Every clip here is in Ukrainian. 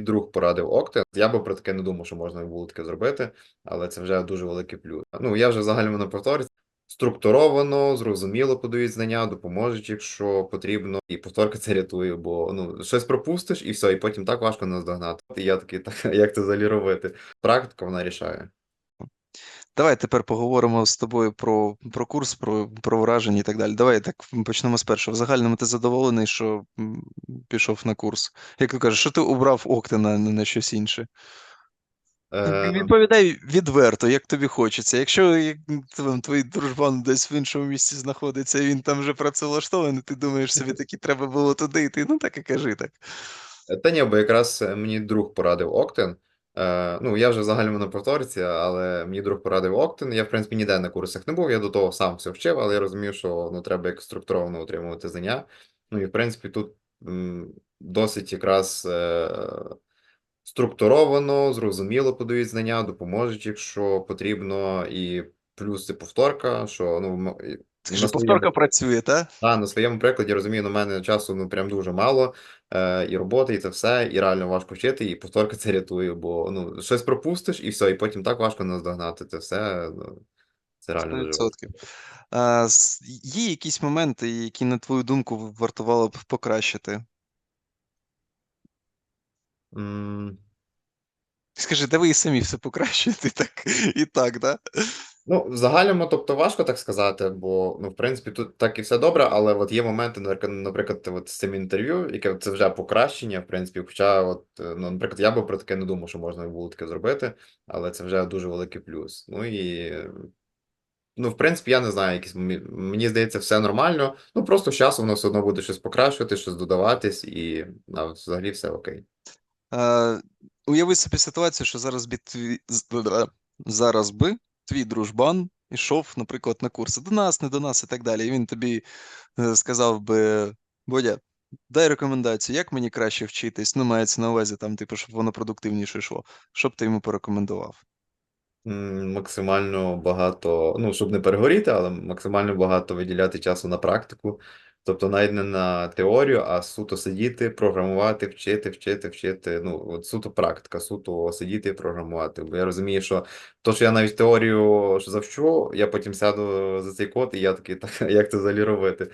Друг порадив Octane. Я би про таке не думав, що можна було таке зробити, але це вже дуже великий плюс. Ну, я вже взагалі на повторі. Структуровано, зрозуміло подають знання, допоможуть, якщо потрібно. І повторка це рятує, бо ну щось пропустиш і все, і потім так важко наздогнати. І я такий, так, як це взагалі робити? Практика вона рішає. Давай тепер поговоримо з тобою про, про курс, про, про враження і так далі. Давай так почнемо з першого. В загальному ти задоволений, що пішов на курс. Як ти кажеш, що ти обрав Октана, а не на щось інше? Е, Відповідай відверто, як тобі хочеться. Якщо як, там, твій дружбан десь в іншому місці знаходиться, і він там вже працевлаштований, ти думаєш собі таки треба було туди йти. Ну так і кажи так. Та ні, бо якраз е, мені друг порадив Octane. Е, ну, я вже взагалі на повторці, але мені друг порадив Octane. Я, в принципі, ніде на курсах не був, я до того сам все вчив, але я розумів, що ну, треба як структуровано отримувати знання. Ну і в принципі тут м, досить якраз е, структуровано, зрозуміло подають знання, допоможуть, якщо потрібно, і плюс це повторка, що ну, Скажи, повторка своєму- працює, так? та, на своєму прикладі розумію, на мене часу ну прям дуже мало, е, і роботи, і це все, і реально важко вчити, і повторка це рятує, бо ну щось пропустиш, і все, і потім так важко наздогнати. Це все, ну, це реально 100%. А, є якісь моменти, які, на твою думку, вартувало б покращити? М, Скажи, де ви і самі все покращуєте і так, і так, да? Ну, в загальному, тобто важко так сказати, бо ну, в принципі, тут так і все добре, але от є моменти, наприклад, от з цим інтерв'ю, яке це вже покращення, в принципі, хоча, от, е, ну, наприклад, я би про таке не думав, що можна було таке зробити, але це вже дуже великий плюс. Ну і е, ну, в принципі, я не знаю, якісь мені, здається, все нормально. Ну просто з часом воно все одно буде щось покращувати, щось додаватись, і ну, взагалі все окей. А, уяви собі ситуацію, що зараз бла-бла, зараз би твій дружбан ішов, наприклад, на курси до нас, не до нас і так далі. І він тобі е, сказав би: Бодя, дай рекомендацію, як мені краще вчитись. Ну, мається на увазі, там, типу, щоб воно продуктивніше йшло. Що б ти йому порекомендував? Максимально багато, ну, щоб не перегоріти, але максимально багато виділяти часу на практику. Тобто навіть не на теорію, а суто сидіти, програмувати, вчити, вчити, вчити. Ну, от суто практика, суто сидіти і програмувати. Бо я розумію, що то, що я навіть теорію завчу, я потім сяду за цей код, і я такий, так, як це взагалі робити?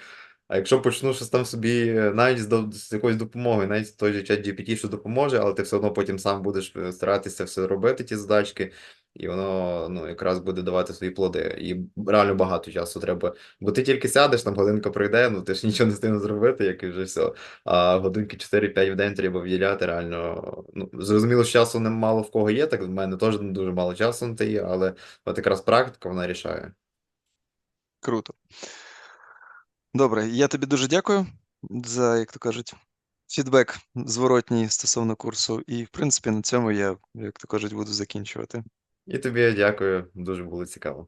А якщо почну щось там собі, навіть з, до- з якоюсь допомогою, навіть той же чат GPT, що допоможе, але ти все одно потім сам будеш е, старатися все робити, ті задачки, і воно ну, якраз буде давати свої плоди. І реально багато часу треба. Бо ти тільки сядеш, там годинка пройде, ну ти ж нічого не встигнеш зробити, як і вже все. А годинки 4-5 в день треба виділяти, реально. Ну, зрозуміло, що часу не мало в кого є, так в мене теж не дуже мало часу на те є, але от якраз практика вона рішає. Круто. Добре, я тобі дуже дякую за, як то кажуть, фідбек зворотній стосовно курсу. І, в принципі, на цьому я, як то кажуть, буду закінчувати. І тобі дякую, дуже було цікаво.